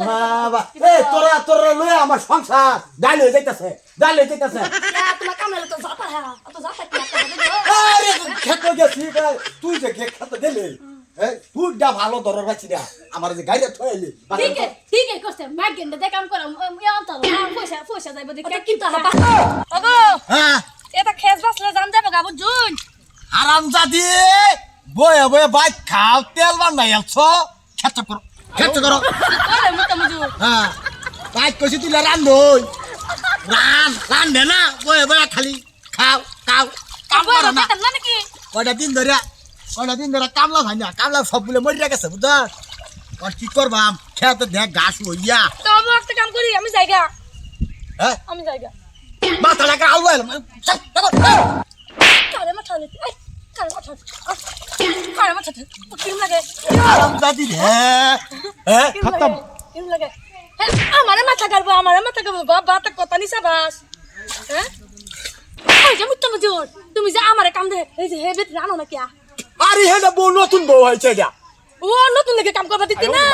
বাবা। এই তোরা তোরা লয়ে আমার সংসার। ডাল হয়ে যাইতাছে ডাল হয়ে যাইতাছে। হ্যাঁ আরে খেতে গেছি তুই যে খেতে তুই ডা ভালো দরর পাচ্ছি না আমার যে গাড়ি থইলি ঠিক আছে ঠিক আছে করছে মাগেন্ডে দে কাম করা ইয়া অন্তর পয়সা পয়সা যাইব দেখে কিন্তু ওগো হ্যাঁ। এটা খেস বাসলে জান যাবে গাবু জুন আরাম জাদি বয়ে বয়ে বাইক খাও তেল বানাই আলছ খেতে করো। খেতে করো। হ্যাঁ বাইক কইছি তুই রান্ধই রান রান্ধে না বয়ে বয়ে খালি খাও খাও। কাম কাবু করো না। কয়টা দিন ধরে কয়টা দিন ধরে কামলা ভাই না কামলা সবগুলো মরিয়া গেছে বুঝছ? আর কি করবাম খেতে দেখ ঘাস হইয়া। তো আমি একটা কাম করি আমি যাইগা হ্যাঁ? আমি যাইগা মাথা লাগা আলু এলাম কারে মাথা লে কারে মাথা কারে মাথা লাগে? আরাম দাদি হে হ্যাঁ? খতম লাগে হ্যাঁ আমারে মাথা কাটবো আমারে মাথা কাটবো কথা বাস। হ্যাঁ? ওই যে তুমি যে আমারে কাম দে এই যে হেবেত রানো না কিয়া আরে বউ নতুন বউ হয়েছে এটা ও নতুন লেগে কাম করবা দিতে না?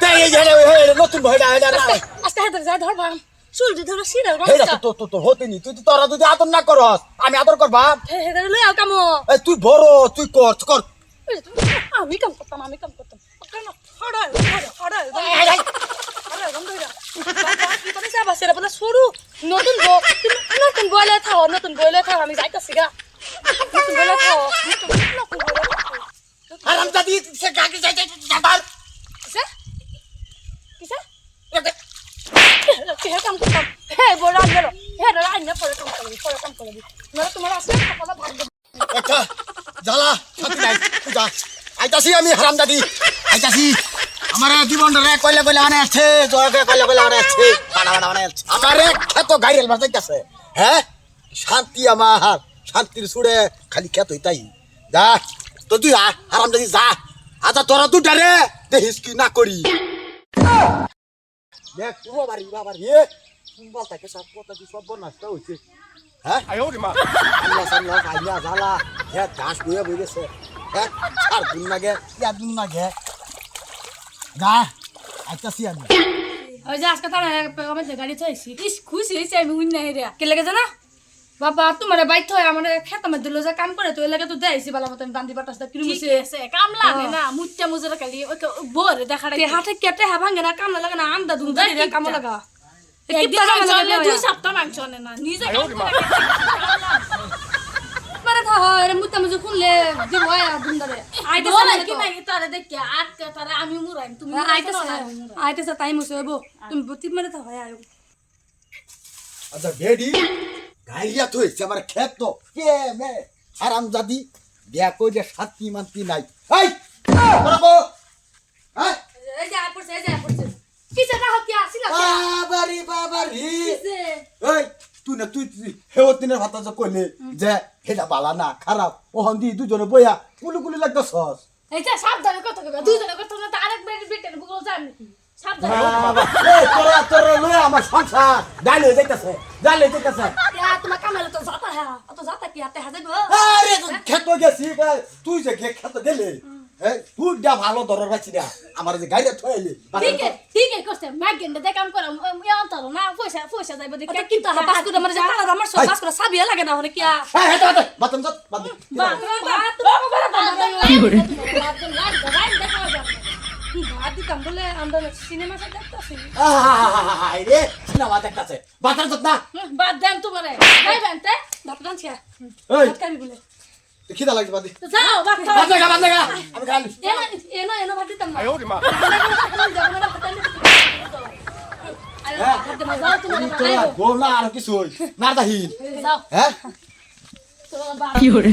তাই এই যে হে নতুন বউ আস্তে চুল দি ধরে সিরা হে না তো তো তো হতে নি তুই তোরা যদি আদর না করস আমি আদর লই আও কামো। তুই বড় তুই কর কর। আমি কাম করতাম আমি কাম করতাম। হড়াল হড়াল হড়াল বন্ধ হইরা কি করে যাবা সেরা বলে সরু। নতুন বউ নতুন বলে থাও নতুন বলে থাও আমি যাইতাছি গা। নতুন বলে থাও নতুন নতুন বলে থাও। আরাম দাদি সে গাকে যাই যাই যাবার কিসে? কিসে? হে কাম করতাম হে বড় আনলো হে পরে কাম করবি পরে কাম করবি। না তোমার আসলে কথা ভাগ জ্বালা সাথে নাই যা। আইতাছি আমি হারাম দাদি আইতাছি। আমার জীবন রে কইলে কইলে আনে আছে জয়কে কইলে কইলে আনে আছে। বানা বানা বানা আছে আমার খেত গাইরেল বাজাইতাছে হ্যাঁ? শান্তি আমার শান্তির সুড়ে খালি খেত হইতাই। যা তো তুই আ হারাম দাদি যা। আচ্ছা তোরা তুই ডারে দেখিস কি না করি। দেখ ও বাড়ি বাবারি শুনবাল তাকে সব কথা কি সব নষ্ট হইছে? হ্যাঁ? আল্লাহ সাল্লাহ আইয়া জ্বালা হে ঘাস বইয়া বই গেছে। হে আর দিন লাগে ইয়া দিন লাগে যা আইতাছি আমি। ওই যে আজকে তারা আমার গাড়ি থইছি ইস খুশি হইছে আমি উইন নাই রে। কে লেগে জানা বাবা তোমার বাইক থই আমার খেত মধ্যে দিল যে কাম করে তো এলাকা তো দেইছি বালা মতন বান্দি বাটাস দা কিরু মুছে আছে কাম লাগে না মুচ্চা মুজরা খালি ওই বোর দেখা তে হাতে কেটে হা ভাঙে না কাম লাগে না আন্দা দুম ধরে কাম। লাগা। দুই সপ্তাহ মাংস না নিজে থা হয় মুত্তা মুজু খুললে দিব আয়া দুম ধরে আইতে বলে সামনে কি নাই তারে দেখি আটকে তারে আমি মুরাইম তুমি আইতে আইতে সা টাইম হইছে বো তুমি বতি মারে থা হয় আয়ো। আচ্ছা বেডি গাইয়া তো আমার ক্ষেত তো। কে মে? হারাম জাদি বিয়া কই যে শান্তি মান্তি নাই। এই! বরাবো হ্যাঁ? এই যে আই এই যে আই কিসে না হকি আসিলা? বাবারি বাবারি! এই! তুই না তুই হেও দিনের ভাতা যে কইলে যে হেটা বালা না খারাপ ওহন দি দুজনে বইয়া কুলু কুলু লাগতো সস এই যে সাবধানে কথা কইবা দুইজনে কথা না আরেক বেটি বেটের বুকল লয়ে আমার সংসার ডাল হয়ে যাইতাছে ডাল হয়ে যাইতাছে তোমার কামেলে তো যাতা হ্যাঁ অত যাতা কি হাতে তুই যে খেত গেলে এই তুই ডা ভালো দরর পাচ্ছি না আমার যে গাড়ি থইলি ঠিক আছে ঠিক আছে করছে মাগেন্ডে দে কাম করা ইয়া অন্তর না পয়সা পয়সা যাইব ওটা কিন্তু হাবাস করে মানে যে তারা আমার সব বাস করে সাবিয়া লাগে না হলে কি আ হ্যাঁ হ্যাঁ বাদ বাতন যত বাদ বা বা তুমি করে দাও কি করে খিদা লাগছে বাদি যাও বাদ খাও বাদ লাগা বাদ লাগা আমি খালি এনো এনো এনো ভাত দিতাম না। হ্যাঁ যাও তোমারে তুই তোরা আর কিছু হই না দাহিন যাও। হ্যাঁ? তোমার বাদ কি করে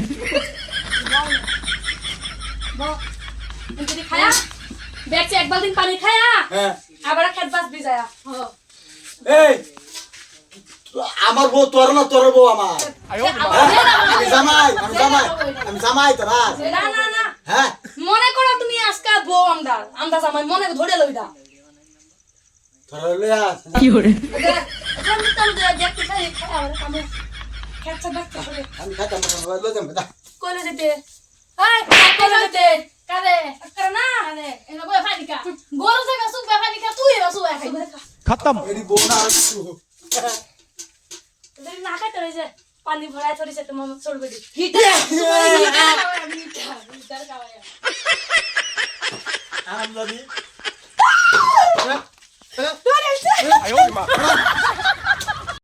খায়া দেখছি এক বালতিন পানি খায়া হ্যাঁ। আবার খেত বাস ভিজায়া এই আমার বউ তোর না তোর বউ আমার। হ্যাঁ? আমি জামাই আমি জামাই আমি জামাই তোর হ্যাঁ? মনে করো তুমি আজকে বউ আমদা আমদা জামাই মনে ধরে লই না আরে এনা বই ফাইকা তুই এরা খতম। পানি ভরায় ধরেছে মামা চলবে দাদি